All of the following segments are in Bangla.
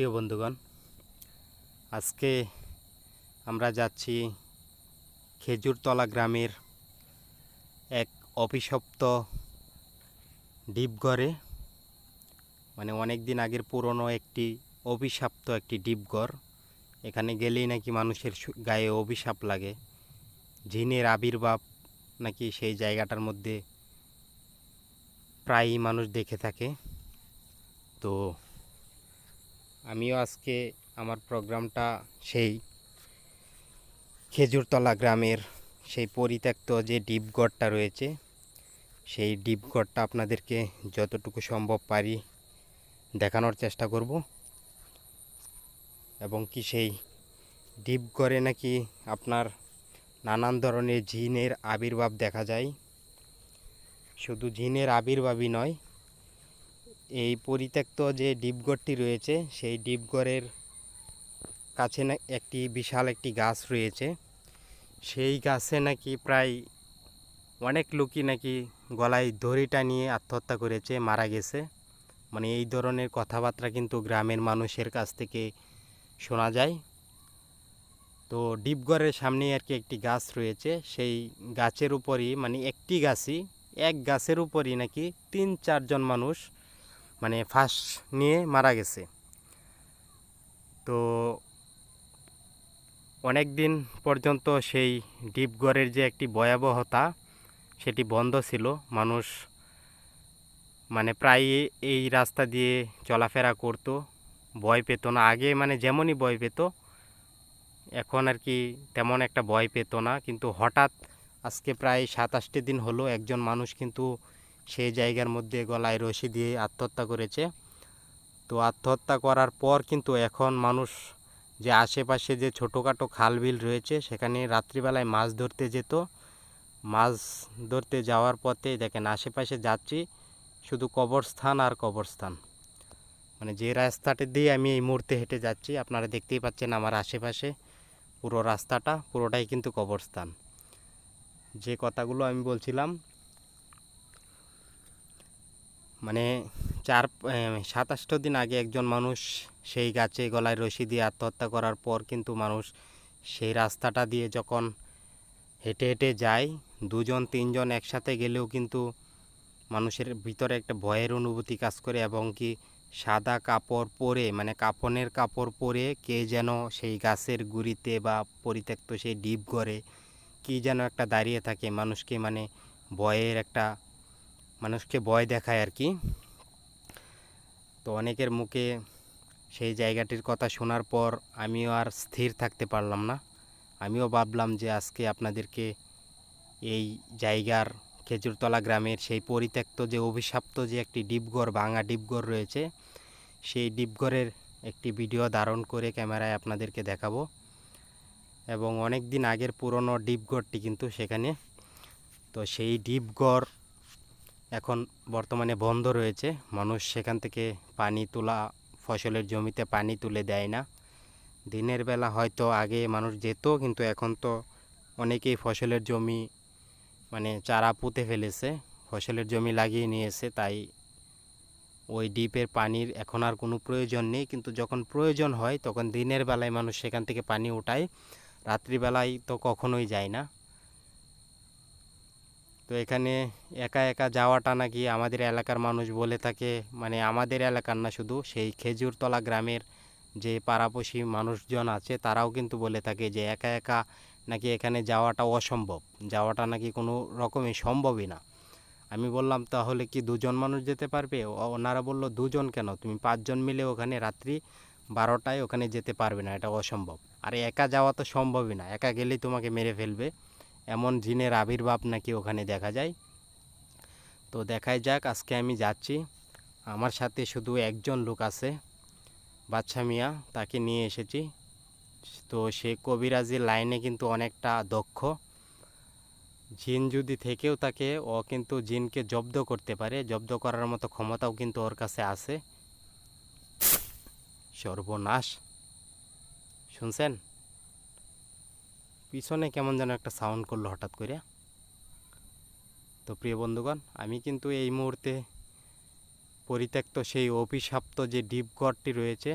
প্রিয় বন্ধুগণ, আজকে আমরা যাচ্ছি খেজুরতলা গ্রামের এক অভিশপ্ত ডিপঘরে। মানে অনেক দিন আগের পুরনো একটি অভিশপ্ত একটি ডিপঘর। এখানে গেলেই নাকি মানুষের গায়ে অভিশাপ লাগে। জিনের আবির্ভাব নাকি সেই জায়গাটার মধ্যে প্রায়ই মানুষ দেখে থাকে। তো আমিও আজকে আমার প্রোগ্রামটা সেই খেজুরতলা গ্রামের সেই পরিত্যক্ত যে ডিপগড়টা রয়েছে, সেই ডিপগড়টা আপনাদেরকে যতটুকু সম্ভব পারি দেখানোর চেষ্টা করব। এবং কি সেই ডিপগড়ে নাকি আপনার নানান ধরনের জিনের আবির্ভাব দেখা যায়। শুধু জিনের আবির্ভাবই নয় এই পরিত্যক্ত যে ডিপগড়টি রয়েছে, সেই ডিপগড়ের কাছে না একটি বিশাল একটি গাছ রয়েছে। সেই গাছে নাকি প্রায় অনেক লোকই নাকি গলায় দড়িটা নিয়ে আত্মহত্যা করেছে, মারা গেছে। মানে এই ধরনের কথাবার্তা কিন্তু গ্রামের মানুষের কাছ থেকে শোনা যায়। তো ডিপগড়ের সামনে আর কি একটি গাছ রয়েছে, সেই গাছের উপরই মানে একটি গাছই, এক গাছের উপরই নাকি তিন চারজন মানুষ মানে ফাঁস নিয়ে মারা গেছে। তো অনেক দিন পর্যন্ত সেই ডিপগড়ের যে একটি ভয়াবহতা, সেটি বন্ধ ছিল। মানুষ মানে প্রায় এই রাস্তা দিয়ে চলাফেরা করত, ভয় পেত না। আগে মানে যেমনই ভয় পেত, এখন আর কি তেমন একটা ভয় পেত না। কিন্তু হঠাৎ আজকে প্রায় সাতাশটি দিন হলো একজন মানুষ কিন্তু সেই জায়গার মধ্যে গলায় রশি দিয়ে আত্মহত্যা করেছে। তো আত্মহত্যা করার পর কিন্তু এখন মানুষ যে আশেপাশে যে ছোটোখাটো খাল বিল রয়েছে, সেখানে রাত্রিবেলায় মাছ ধরতে যেত। মাছ ধরতে যাওয়ার পথে দেখেন আশেপাশে যাচ্ছি, শুধু কবরস্থান আর কবরস্থান। মানে যে রাস্তাটি দিয়ে আমি এই মুহূর্তে হেঁটে যাচ্ছি, আপনারা দেখতেই পাচ্ছেন আমার আশেপাশে পুরো রাস্তাটা, পুরোটাই কিন্তু কবরস্থান। যে কথাগুলো আমি বলছিলাম মানে চার সাতাশটো দিন আগে একজন মানুষ সেই গাছে গলায় রশি দিয়ে আত্মহত্যা করার পর কিন্তু মানুষ সেই রাস্তাটা দিয়ে যখন হেঁটে হেঁটে যায়, দুজন, তিনজন একসাথে গেলেও কিন্তু মানুষের ভিতরে একটা ভয়ের অনুভূতি কাজ করে এবং কি সাদা কাপড় পরে মানে কাপনের কাপড় পরে কে যেন সেই গাছের গুড়িতে বা পরিত্যক্ত সেই ডিপ ঘরে কি যেন একটা দাঁড়িয়ে থাকে। মানুষকে মানে ভয়ের একটা মানুষকে ভয় দেখায় আর কি। তো অনেকের মুখে সেই জায়গাটির কথা শোনার পর আমিও আর স্থির থাকতে পারলাম না। আমিও ভাবলাম যে আজকে আপনাদেরকে এই জায়গার খেজুরতলা গ্রামের সেই পরিত্যক্ত যে অভিশপ্ত যে একটি ডিপঘর, ভাঙা ডিপঘর রয়েছে, সেই ডিপঘরের একটি ভিডিও ধারণ করে ক্যামেরায় আপনাদেরকে দেখাবো। এবং অনেক দিন আগের পুরনো ডিপঘরটি কিন্তু সেখানে। তো সেই ডিপঘর এখন বর্তমানে বন্ধ রয়েছে। মানুষ সেখান থেকে পানি তোলা, ফসলের জমিতে পানি তুলে দেয় না। দিনের বেলা হয়তো আগে মানুষ যেত, কিন্তু এখন তো অনেকেই ফসলের জমি মানে চারা পুঁতে ফেলেছে। ফসলের জমি লাগিয়ে নিয়েছে, তাই ওই ডিপের পানির এখন আর কোনো প্রয়োজন নেই। কিন্তু যখন প্রয়োজন হয়, তখন দিনের বেলায় মানুষ সেখান থেকে পানি ওঠায়। রাত্রিবেলায় তো কখনোই যায় না। তো এখানে একা একা যাওয়াটা নাকি আমাদের এলাকার মানুষ বলে থাকে মানে আমাদের এলাকার না শুধু, সেই খেজুরতলা গ্রামের যে পাড়াপড়শি মানুষজন আছে, তারাও কিন্তু বলে থাকে যে একা একা নাকি এখানে যাওয়াটা অসম্ভব। যাওয়াটা নাকি কোনো রকমই সম্ভবই না। আমি বললাম, তাহলে কি দুজন মানুষ যেতে পারবে? ওনারা বলল, দুজন কেন? তুমি পাঁচজন মিলে ওখানে রাত্রি বারোটায় ওখানে যেতে পারবে না, এটা অসম্ভব। আর একা যাওয়া তো সম্ভবই না, একা গেলেই তোমাকে মেরে ফেলবে। এমন জিনের আবির্ভাব নাকি ওখানে দেখা যায়? তো দেখাই যাক, আজকে আমি যাচ্ছি। আমার সাথে শুধু একজন লোক আছে বাচ্চা মিয়া, তাকে নিয়ে এসেছি। তো সে কবিরাজির লাইনে কিন্তু অনেকটা দক্ষ। জিন যদি থেকেও থাকে, ও কিন্তু জিনকে জব্দ করতে পারে। জব্দ করার মতো ক্ষমতাও কিন্তু ওর কাছে আছে। সর্বনাশ। শুনছেন? পিছনে কেমন যেন একটা সাউন্ড করল হঠাৎ করে। তো প্রিয় বন্ধুগণ, আমি কিন্তু এই মুহূর্তে পরিত্যক্ত সেই অভিশপ্ত যে ডিপঘরটি রয়েছে,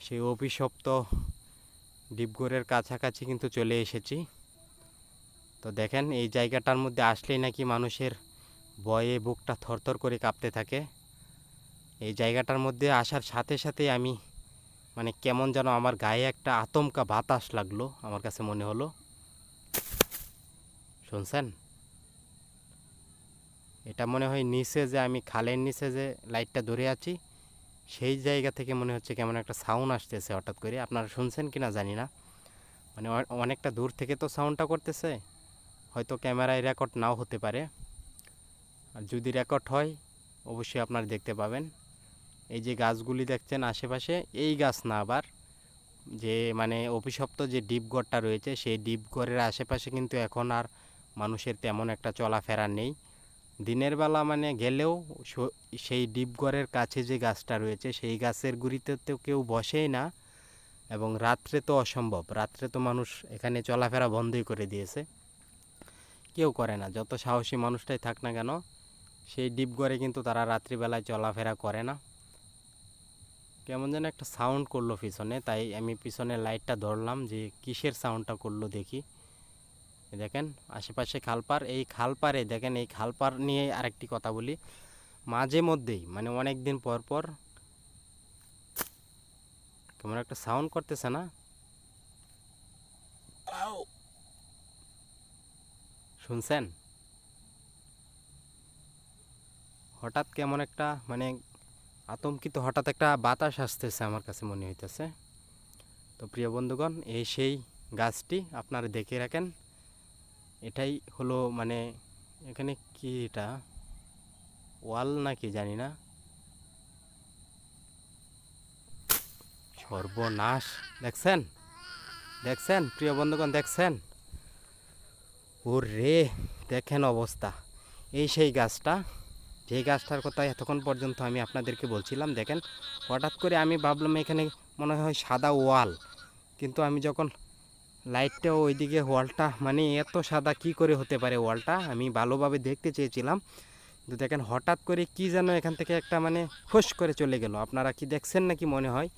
সেই অভিশপ্ত ডিপগড়ের কাছাকাছি কিন্তু চলে এসেছি। তো দেখেন, এই জায়গাটার মধ্যে আসলেই নাকি মানুষের বয়ে বুকটা থরথর করে কাঁপতে থাকে। এই জায়গাটার মধ্যে আসার সাথে সাথে আমি মানে কেমন যেন আমার গায়ে একটা আতঙ্কা বাতাস লাগল, আমার কাছে মনে হলো। শুনছেন? এটা মনে হয় নিচে যে আমি খালের নিচে যে লাইটটা ধরে আছি, সেই জায়গা থেকে মনে হচ্ছে কেমন একটা সাউন্ড আসতেছে হঠাৎ করে। আপনারা শুনছেন কি না জানি না। মানে অনেকটা দূর থেকে তো সাউন্ডটা করতেছে। হয়তো ক্যামেরায় রেকর্ড নাও হতে পারে। আর যদি রেকর্ড হয়, অবশ্যই আপনারা দেখতে পাবেন। এই যে গাছগুলি দেখছেন আশেপাশে, এই গাছ না আবার। যে মানে অভিশপ্ত যে ডিপগড়টা রয়েছে, সেই ডিপগড়ের আশেপাশে কিন্তু এখন আর মানুষের তেমন একটা চলাফেরা নেই। দিনের বেলা মানে গেলেও সেই ডিপগড়ের কাছে যে গাছটা রয়েছে, সেই গাছের গুড়িতে তো কেউ বসেই না। এবং রাত্রে তো অসম্ভব, রাত্রে তো মানুষ এখানে চলাফেরা বন্ধই করে দিয়েছে। কেউ করে না, যত সাহসী মানুষটাই থাক না কেন, সেই ডিপগড়ে কিন্তু তারা রাত্রিবেলায় চলাফেরা করে না। কেমন যেন একটা সাউন্ড করল পিছনে, তাই আমি পিছনে লাইটটা ধরলাম যে কিসের সাউন্ডটা করল দেখি। দেখেন, আশেপাশে খালপার এই খালপারে দেখেন, এই খালপার নিয়ে আরেকটি কথা বলি। মাঝে মধ্যেই মানে অনেক দিন পর পর কেমন একটা সাউন্ড করতেছে না? শুনছেন? হঠাৎ কেমন একটা মানে আতঙ্কিত হঠাৎ একটা বাতাস আসতেছে আমার কাছে মনে হইতেছে। তো প্রিয় বন্ধুগণ, এই সেই গাছটি আপনারা দেখে রাখেন। এটাই হলো মানে এখানে কি এটা? ওয়াল নাকি জানি না। সর্বনাশ, দেখছেন? দেখছেন? প্রিয় বন্ধুগণ, দেখছেন? ও রে দেখেন অবস্থা। এই সেই গাছটা যে গাছটার কথা এতক্ষণ পর্যন্ত আমি আপনাদেরকে বলছিলাম, দেখেন, হঠাৎ করে আমি ভাবলাম এখানে মনে হয় সাদা ওয়াল, কিন্তু আমি যখন লাইটটা ওইদিকে ওয়ালটা মানে এত সাদা কি করে হতে পারে ওয়ালটা, আমি ভালোভাবে দেখতে চেয়েছিলাম, কিন্তু দেখেন হঠাৎ করে কি যেন এখান থেকে একটা মানে ফোস করে চলে গেল। আপনারা কি দেখছেন নাকি মনে হয়?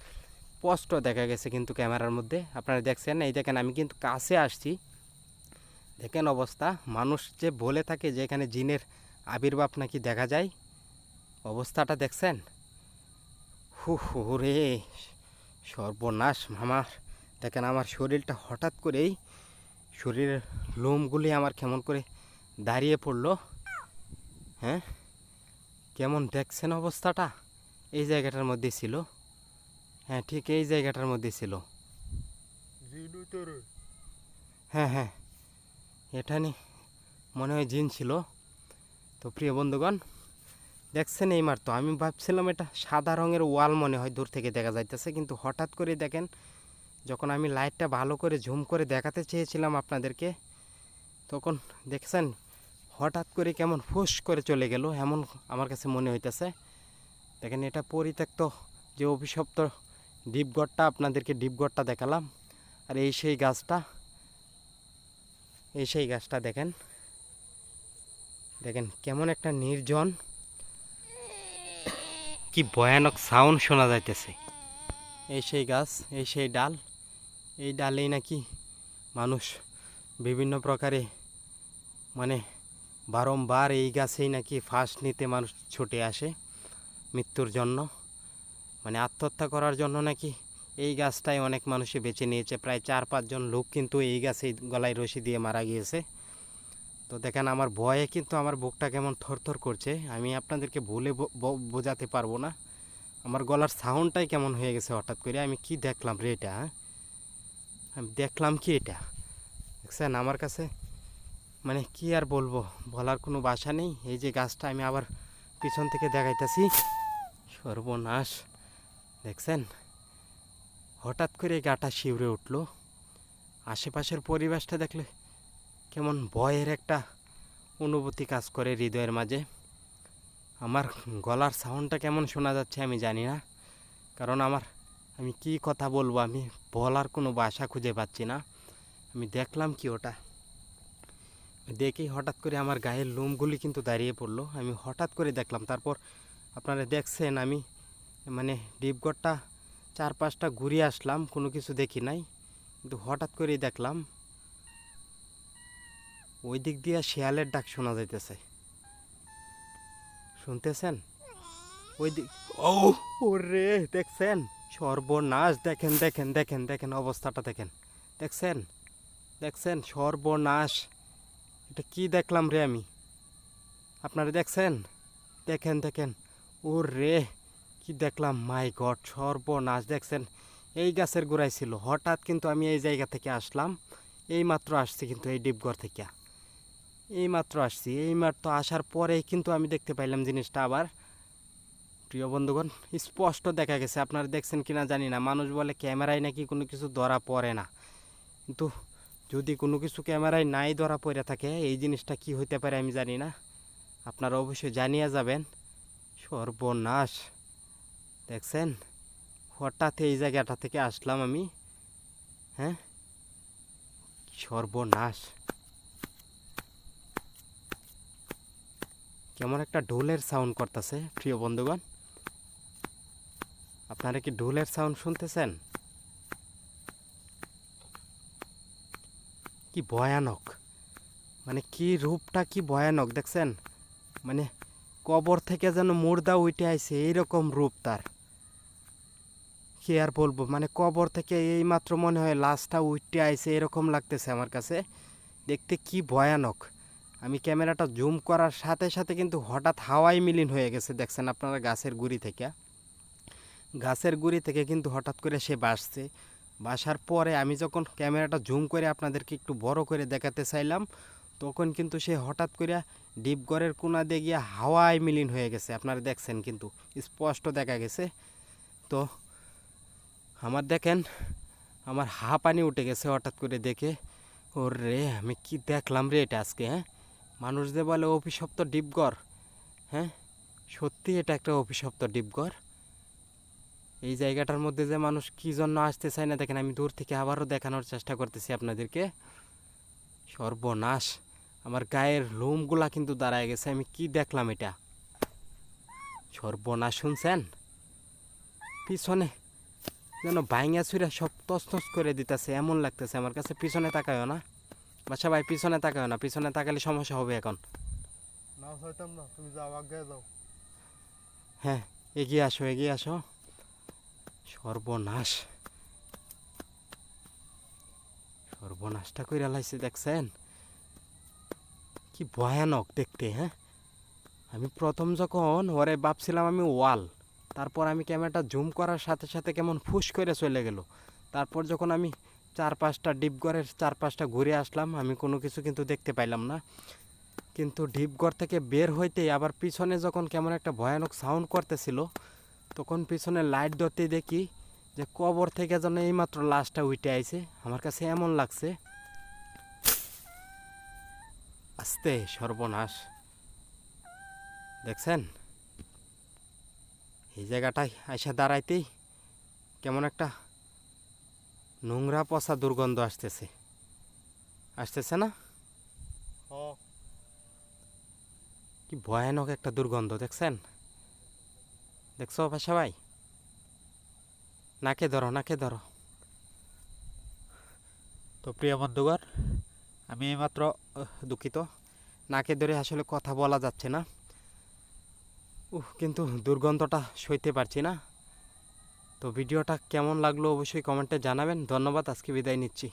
স্পষ্ট দেখা গেছে কিন্তু ক্যামেরার মধ্যে, আপনারা দেখছেন এই দেখেন, আমি কিন্তু কাছে আসছি। দেখেন অবস্থা, মানুষ যে বলে থাকে যে এখানে জিনের আবির্ভাব নাকি দেখা যায়? অবস্থাটা দেখছেন? হু হু রে সর্বনাশ আমার দেখেন আমার শরীরটা হঠাৎ করেই শরীরের লোমগুলি আমার কেমন করে দাঁড়িয়ে পড়ল। হ্যাঁ? কেমন দেখছেন অবস্থাটা? এই জায়গাটার মধ্যে ছিল। হ্যাঁ ঠিক এই জায়গাটার মধ্যে ছিল। হ্যাঁ হ্যাঁ। এটা নি মনে হয় জিন ছিল। তো প্রিয় বন্ধুগণ, দেখছেন এই মার তো আমি ভাবছিলাম এটা সাদা রঙের ওয়াল মনে হয় দূর থেকে দেখা যাইতেছে, কিন্তু হঠাৎ করে দেখেন, যখন আমি লাইটটা ভালো করে ঝুম করে দেখাতে চেয়েছিলাম আপনাদেরকে, তখন দেখছেন, হঠাৎ করে কেমন ফুস করে চলে গেল, এমন আমার কাছে মনে হইতেছে। দেখেন, এটা পরিত্যক্ত যে অভিশপ্ত ডিপগড়টা, আপনাদেরকে ডিপগড়টা দেখালাম, আর এই সেই গাছটা, এই সেই গাছটা দেখেন দেখেন, কেমন একটা নির্জন। কি ভয়ানক সাউন্ড শোনা যাইতেছে। এই সেই গাছ, এই সেই ডাল, এই ডালেই নাকি মানুষ বিভিন্ন প্রকারে মানে বারংবার এই গাছেই নাকি ফাঁস নিতে মানুষ ছুটে আসে মৃত্যুর জন্য। মানে আত্মহত্যা করার জন্য নাকি এই গাছটাই অনেক মানুষই বেছে নিয়েছে। প্রায় চার পাঁচজন লোক কিন্তু এই গাছেই গলায় রশি দিয়ে মারা গিয়েছে। তো দেখেন আমার ভয়ে কিন্তু আমার বুকটা কেমন থরথর করছে। আমি আপনাদেরকে বো- বোঝাতে পারব না। আমার গলার সাউন্ডটাই কেমন হয়ে গেছে হঠাৎ করে। আমি কি দেখলাম রে এটা হ্যাঁ? আমি দেখলাম কি এটা? দেখছেন আমার কাছে? মানে কি আর বলব? বলার কোনো বাসা নেই। এই যে গাছটা আমি আবার পিছন থেকে দেখাইতেছি। সর্বনাশ। দেখছেন? হঠাৎ করে গাটা শিউরে উঠল। আশেপাশের পরিবেশটা দেখলে কেমন ভয়ের একটা অনুভূতি কাজ করে হৃদয়ের মাঝে। আমার গলার সাউন্ডটা কেমন শোনা যাচ্ছে আমি জানি না। কারণ আমার, আমি কি কথা বলব, আমি বলার কোনো বাসা খুঁজে পাচ্ছি না। আমি দেখলাম কি ওটা। দেখেই হঠাৎ করে আমার গায়ের লোমগুলি কিন্তু দাঁড়িয়ে পড়ল। আমি হঠাৎ করে দেখলাম, তারপর আপনারা দেখছেন আমি মানে ডিপগড়টা চার পাঁচটা ঘুরিয়ে আসলাম, কোনো কিছু দেখি নাই। কিন্তু হঠাৎ করেই দেখলাম ওই দিক দিয়ে শেয়ালের ডাক শোনা যাইতেছে। শুনতেছেন? ওই দিক ও ওরে, দেখছেন? সর্বনাশ, দেখেন দেখেন দেখেন দেখেন অবস্থাটা দেখেন। দেখছেন? দেখছেন? সর্বনাশ। এটা কি দেখলাম রে আমি? আপনারা দেখছেন? দেখেন দেখেন। ও রে কি দেখলাম? মাই গড, সর্বনাশ, দেখছেন? এই গাছের গোড়ায় ছিল। হঠাৎ কিন্তু আমি এই জায়গা থেকে আসলাম। এই মাত্র আসছি কিন্তু এই ডিপঘর থেকে। এই মাত্র আসছি। এই মাত্র আসার পরেই কিন্তু আমি দেখতে পাইলাম জিনিসটা আবার। প্রিয় বন্ধুগণ, স্পষ্ট দেখা গেছে। আপনারা দেখছেন কিনা জানি না। মানুষ বলে ক্যামেরায় নাকি কোনো কিছু ধরা পড়ে না। কিন্তু যদি কোনো কিছু ক্যামেরায় নাই ধরা পড়ে থাকে, এই জিনিসটা কি হইতে পারে আমি জানি না। আপনারা অবশ্যই জানিয়ে যাবেন। সর্বনাশ। দেখছেন? হঠাৎ এই জায়গাটা থেকে আসলাম আমি। হ্যাঁ? সর্বনাশ। কেমন একটা ঢোলের সাউন্ড করতেছে, প্রিয় বন্ধুগণ। আপনারা কি ঢোলের সাউন্ড শুনতেছেন? কি ভয়ানক। মানে কি রূপটা কি ভয়ানক, দেখছেন? মানে কবর থেকে যেন মুর্দা উঠে আইছে, এইরকম রূপ তার। কি আর বলব মানে কবর থেকে এই মাত্র মনে হয় লাশটা উঠে আইছে, এরকম লাগতেছে আমার কাছে। দেখতে কি ভয়ানক। আমি ক্যামেরাটা জুম করার সাথে সাথে কিন্তু হঠাৎ হাওয়াই মিলিন হয়ে গেছে, দেখছেন আপনারা গাছের গুড়ি থেকে। গাছের গুড়ি থেকে কিন্তু হঠাৎ করে সে বাসছে। বাসার পরে আমি যখন ক্যামেরাটা জুম করে আপনাদেরকে একটু বড় করে দেখাতে চাইলাম, তখন কিন্তু সে হঠাৎ করে ডিপগড়ের কোনা দিয়ে গিয়ে হাওয়ায় মিলিন হয়ে গেছে। আপনারা দেখছেন কিন্তু, স্পষ্ট দেখা গেছে। তো আমার দেখেন, আমার হা পানি উঠে গেছে হঠাৎ করে দেখে। ওর রে আমি কি দেখলাম রে এটা আজকে হ্যাঁ? মানুষ যে বলে অভিশপ্ত ডিপগড়। হ্যাঁ? সত্যি এটা একটা অভিশপ্ত ডিপগড়। এই জায়গাটার মধ্যে যে মানুষ কি জন্য আসতে চায় না, দেখেন আমি দূর থেকে আবারও দেখানোর চেষ্টা করতেছি আপনাদেরকে। সর্বনাশ। আমার গায়ের লোমগুলা কিন্তু দাঁড়ায় গেছে, আমি কি দেখলাম এটা? সর্বনাশ শুনছেন? পিছনে যেন ভাইঙা ছুঁড়ে সব তস করে দিতেছে, এমন লাগতেছে। আমার কাছে পিছনে তাকায়ও না। বাসা ভাই পিছনে তাকায়ও না পিছনে তাকালে সমস্যা হবে এখন। না না তুমি যাও আগে যাও। হ্যাঁ এগিয়ে আসো এগিয়ে আসো। সর্বনাশ। সর্বনাশটা কইরা লাইছে দেখছেন? কি ভয়ানক দেখতে হ্যাঁ? আমি প্রথম যখন ওরে ভাবছিলাম আমি ওয়াল তারপর আমি ক্যামেরাটা জুম করার সাথে সাথে কেমন ফুস করে চলে গেল। তারপর যখন আমি চার পাঁচটা ডিপঘরের চার পাঁচটা ঘুরে আসলাম। আমি কোনো কিছু কিন্তু দেখতে পাইলাম না। কিন্তু ডিপঘর থেকে বের হইতেই আবার পিছনে যখন কেমন একটা ভয়ানক সাউন্ড করতেছিল, তখন পিছনে লাইট ধরতেই দেখি যে কবর থেকে যেন এইমাত্র লাশটা উঠে আইছে। আমার কাছে এমন লাগছে, আস্তে সর্বনাশ। দেখছেন? এই জায়গাটায় আইসা দাঁড়াইতেই কেমন একটা নোংরা পচা দুর্গন্ধ আসতেছে। আসতেছে না? কি ভয়ানক একটা দুর্গন্ধ দেখছেন? দেখছ ভাষা ভাই? নাকে ধরো নাকে ধরো। তো প্রিয় বন্ধুগণ আমি এইমাত্র দুঃখিত। নাকে ধরে আসলে কথা বলা যাচ্ছে না। উহ কিন্তু দুর্গন্ধটা সইতে পারছি না। তো ভিডিওটা কেমন লাগল অবশ্যই কমেন্টে জানাবেন। ধন্যবাদ আজকে বিদায় নিচ্ছি।